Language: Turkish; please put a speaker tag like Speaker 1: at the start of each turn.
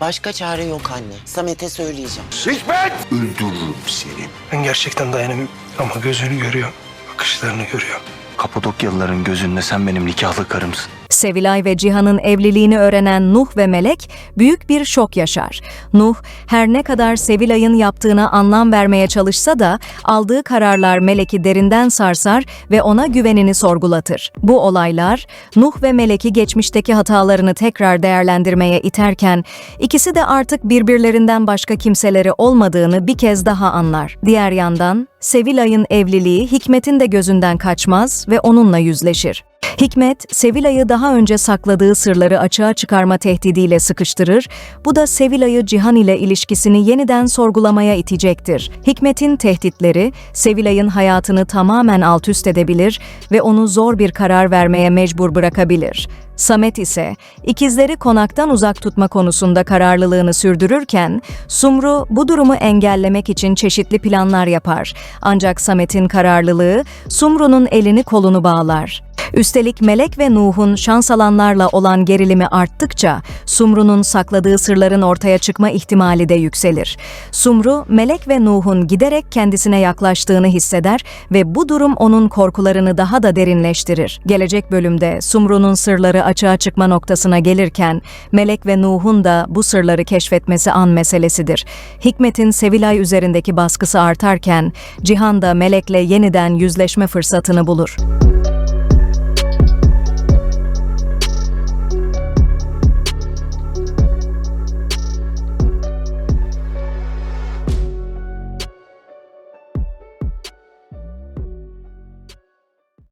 Speaker 1: Başka çare yok anne. Samet'e söyleyeceğim.
Speaker 2: Hikmet! Öldürürüm seni.
Speaker 3: Ben gerçekten dayanamıyorum ama gözünü görüyorum. Bakışlarını görüyorum.
Speaker 4: Kapadokyalıların gözünde sen benim nikahlı karımsın.
Speaker 5: Sevilay ve Cihan'ın evliliğini öğrenen Nuh ve Melek büyük bir şok yaşar. Nuh her ne kadar Sevilay'ın yaptığına anlam vermeye çalışsa da aldığı kararlar Melek'i derinden sarsar ve ona güvenini sorgulatır. Bu olaylar Nuh ve Melek'i geçmişteki hatalarını tekrar değerlendirmeye iterken ikisi de artık birbirlerinden başka kimseleri olmadığını bir kez daha anlar. Diğer yandan Sevilay'ın evliliği Hikmet'in de gözünden kaçmaz ve onunla yüzleşir. Hikmet, Sevilay'ı daha önce sakladığı sırları açığa çıkarma tehdidiyle sıkıştırır, bu da Sevilay'ı Cihan ile ilişkisini yeniden sorgulamaya itecektir. Hikmet'in tehditleri, Sevilay'ın hayatını tamamen alt üst edebilir ve onu zor bir karar vermeye mecbur bırakabilir. Samet ise ikizleri konaktan uzak tutma konusunda kararlılığını sürdürürken, Sumru bu durumu engellemek için çeşitli planlar yapar. Ancak Samet'in kararlılığı Sumru'nun elini kolunu bağlar. Üstelik Melek ve Nuh'un şans alanlarla olan gerilimi arttıkça Sumru'nun sakladığı sırların ortaya çıkma ihtimali de yükselir. Sumru, Melek ve Nuh'un giderek kendisine yaklaştığını hisseder ve bu durum onun korkularını daha da derinleştirir. Gelecek bölümde Sumru'nun sırları açığa çıkma noktasına gelirken Melek ve Nuh'un da bu sırları keşfetmesi an meselesidir. Hikmet'in Sevilay üzerindeki baskısı artarken Cihan da Melek'le yeniden yüzleşme fırsatını bulur.